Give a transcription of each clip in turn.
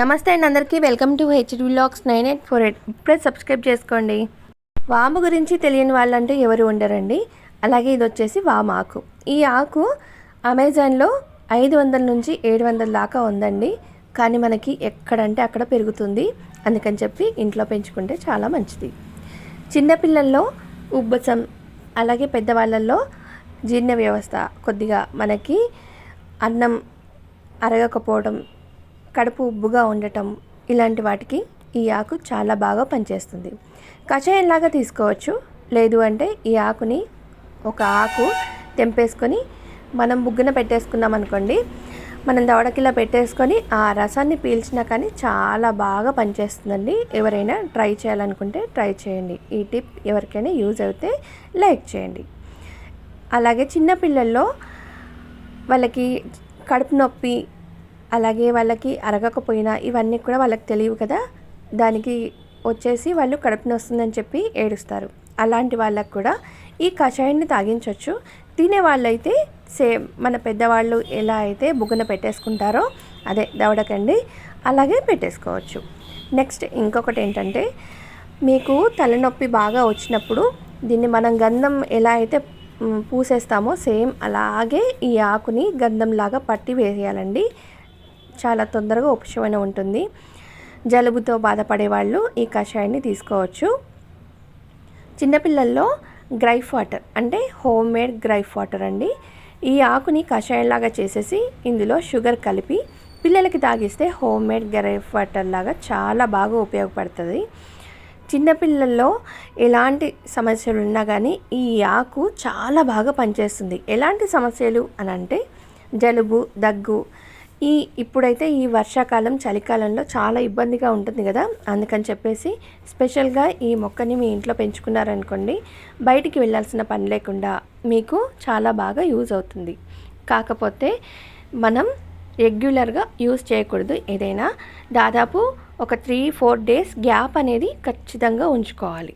నమస్తే అండి అందరికీ. Welcome to HD vlogs nine eight four eight. ఇప్పుడే సబ్స్క్రైబ్ చేసుకోండి. వాము గురించి తెలియని వాళ్ళంటే ఎవరు ఉండరండి. అలాగే ఇది వచ్చేసి వాము ఆకు. ఈ ఆకు అమెజాన్లో ఐదు వందల నుంచి ఏడు వందల దాకా ఉందండి. కానీ మనకి ఎక్కడంటే అక్కడ పెరుగుతుంది. అందుకని చెప్పి ఇంట్లో పెంచుకుంటే చాలా మంచిది. చిన్నపిల్లల్లో ఉబ్బసం అలాగే పెద్దవాళ్ళల్లో జీర్ణ వ్యవస్థ కొద్దిగా మనకి అన్నం అరగకపోవడం కడుపు ఉబ్బుగా ఉండటం ఇలాంటి వాటికి ఈ ఆకు చాలా బాగా పనిచేస్తుంది. కషాయంలాగా తీసుకోవచ్చు. లేదు అంటే ఈ ఆకుని ఒక ఆకు తెంపేసుకొని మనం బుగ్గన పెట్టేసుకున్నాం అనుకోండి మనం దవడకిలా పెట్టేసుకొని ఆ రసాన్ని పీల్చినా కానీ చాలా బాగా పనిచేస్తుందండి. ఎవరైనా ట్రై చేయాలనుకుంటే ట్రై చేయండి. ఈ టిప్ ఎవరికైనా యూజ్ అయితే లైక్ చేయండి. అలాగే చిన్నపిల్లల్లో వాళ్ళకి కడుపు నొప్పి అలాగే వాళ్ళకి అరగకపోయినా ఇవన్నీ కూడా వాళ్ళకి తెలియవు కదా. దానికి వచ్చేసి వాళ్ళు కడుపు నొస్తుందని చెప్పి ఏడుస్తారు. అలాంటి వాళ్ళకు కూడా ఈ కషాయాన్ని తాగించవచ్చు తినే వాళ్ళైతే సేమ్ మన పెద్దవాళ్ళు ఎలా అయితే బుగ్గన పెట్టేసుకుంటారో అదే దవడకండి అలాగే పెట్టేసుకోవచ్చు. నెక్స్ట్ ఇంకొకటి ఏంటంటే మీకు తలనొప్పి బాగా వచ్చినప్పుడు దీన్ని మనం గంధం ఎలా అయితే పూసేస్తామో సేమ్ అలాగే ఈ ఆకుని గంధంలాగా పట్టి వేసేయాలండి చాలా తొందరగా ఉపశమనం ఉంటుంది. జలుబుతో బాధపడే వాళ్ళు ఈ కషాయాన్ని తీసుకోవచ్చు. చిన్నపిల్లల్లో గ్రైఫ్ వాటర్ అంటే హోమ్ మేడ్ గ్రైఫ్ వాటర్ అండి. ఈ ఆకుని కషాయంలాగా చేసేసి ఇందులో షుగర్ కలిపి పిల్లలకి తాగిస్తే హోమ్ మేడ్ గ్రైఫ్ వాటర్ లాగా చాలా బాగా ఉపయోగపడుతుంది. చిన్నపిల్లల్లో ఎలాంటి సమస్యలు ఉన్నా కానీ ఈ ఆకు చాలా బాగా పనిచేస్తుంది. ఎలాంటి సమస్యలు అని అంటే జలుబు దగ్గు ఈ ఇప్పుడైతే ఈ వర్షాకాలం చలికాలంలో చాలా ఇబ్బందిగా ఉంటుంది కదా. అందుకని చెప్పేసి స్పెషల్గా ఈ మొక్కని మీ ఇంట్లో పెంచుకున్నారనుకోండి బయటికి వెళ్ళాల్సిన పని లేకుండా మీకు చాలా బాగా యూజ్ అవుతుంది. కాకపోతే మనం రెగ్యులర్గా యూజ్ చేయకూడదు. ఏదైనా దాదాపు ఒక త్రీ ఫోర్ డేస్ గ్యాప్ అనేది ఖచ్చితంగా ఉంచుకోవాలి.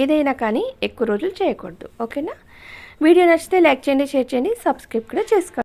ఏదైనా కానీ ఎక్కువ రోజులు చేయకూడదు. ఓకేనా? వీడియో నచ్చితే లైక్ చేయండి షేర్ చేయండి సబ్స్క్రైబ్ కూడా చేసుకోండి.